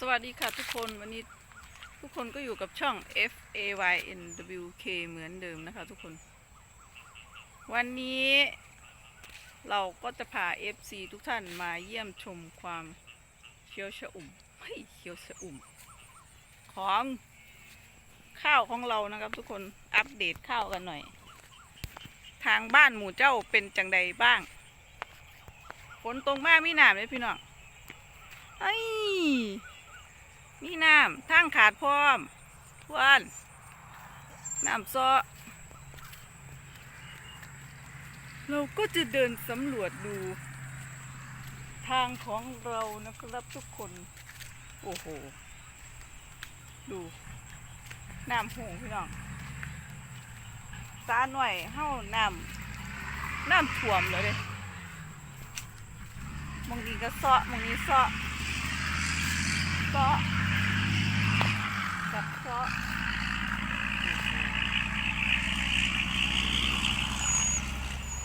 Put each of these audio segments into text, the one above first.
สวัสดีค่ะทุกคนวันนี้ทุกคนก็อยู่กับช่อง F A Y N W K เหมือนเดิมนะคะทุกคน วันนี้เราก็จะพา FC ทุกท่านมาเยี่ยมชมความเขียวชะอุ่มเฮ้ยเขียวชะอุ่ม ของข้าวของเรานะครับทุกคนอัปเดตข้าวกันหน่อย ทางบ้านหมู่เจ้าเป็นจังใดบ้างฝนตรงมากมีหนามเลยพี่น้องไอ้ย มีน้ำทางขาดพร้อมทวนน้ำซอเราก็จะเดินสำรวจดู ทางของเรานะครับทุกคน โอ้โห ดูน้ำหงพี่น้องสาหน่อยเฮ้าน้ำน้ำท่วมเลยเด้มองนี้ก็เซาะมองนี้เซาะเซาะ กับเซาะ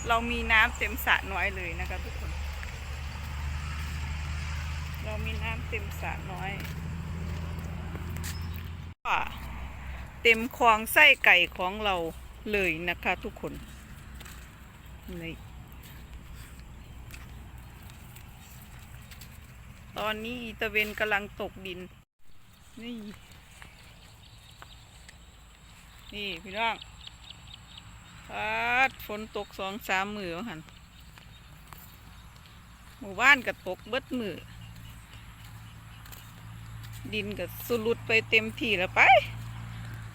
เรามีน้ำเต็มสระน้อยเลยนะคะทุกคน เรามีน้ำเต็มสระน้อยก็เต็มคลองไส้ไก่ของเราเลยนะคะทุกคนนี่ตอนนี้อีตะเวนกำลังตกดิน นี่ นี่พี่น้องพัดฝนตกสองสามมือหันหมู่บ้านก็ตกเบิดมือ ดินก็สุรุดไปเต็มที่แล้วไป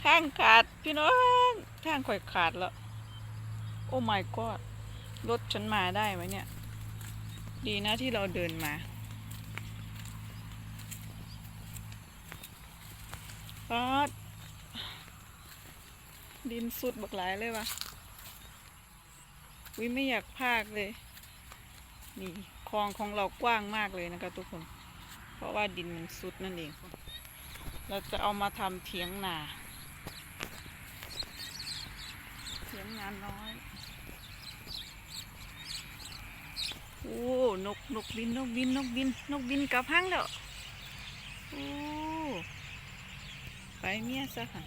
ทางขาดพี่น้อง ทางข่อยขาดแล้ว โอ้ my god รถฉันมาได้ไหมเนี่ย ดีนะที่เราเดินมาปอด ดินสุดบักหลายเลยวะวิไม่อยากพากเลย นี่คลองของเรากว้างมากเลยนะคะทุกคน เพราะว่าดินมันสุดนั่นเอง เราจะเอามาทำเถียงนาเถียงนาน้อยโอ้นกนกบินนกบินนกบินนกบินกลับห้างแล้วโอ้ไปเมียซะค่ะ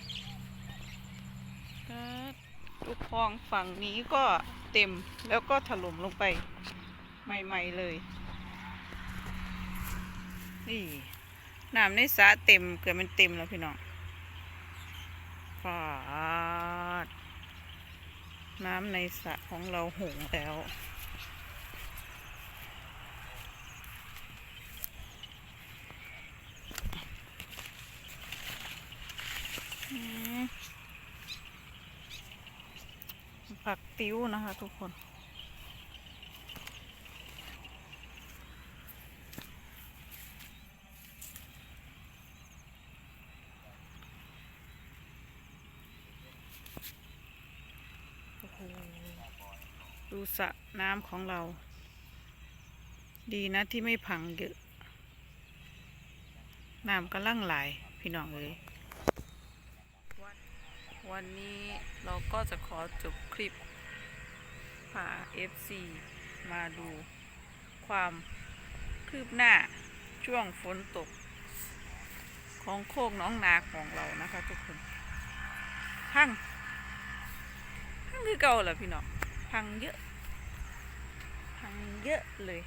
ครับทุกคลองฝั่งนี้ก็เต็มแล้วก็ถล่มลงไปใหม่ๆเลย นี่น้ำในสระเต็มเกือบมันเต็มแล้วพี่น้องฟาด น้ำในสระของเราหงแล้วอืม ผักติ้วนะคะทุกคน ดูสระน้ำของเรา ดีนะที่ไม่พังเยอะ น้ำกำลังไหลพี่น้องเอ้ย วันนี้เราก็จะขอจบคลิปพา FC มาดูความคืบหน้าช่วงฝนตก ของโคกน้องนาของเรานะคะทุกคนพังพังคือเก่าแหละพี่น้องพังเยอะ พังเยอะเลย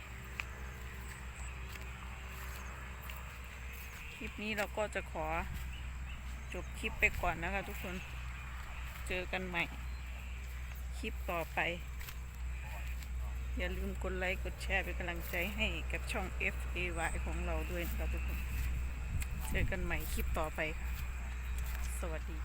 คลิปนี้เราก็จะขอจบคลิปไปก่อนนะคะทุกคน จอกันใหม่ คลิปต่อไป อย่าลืมกดไลค์กดแชร์เป็นกำลังใจให้กับช่อง F A Y ของเราด้วยนะครับทุกคน เจอกันใหม่คลิปต่อไปค่ะ สวัสดี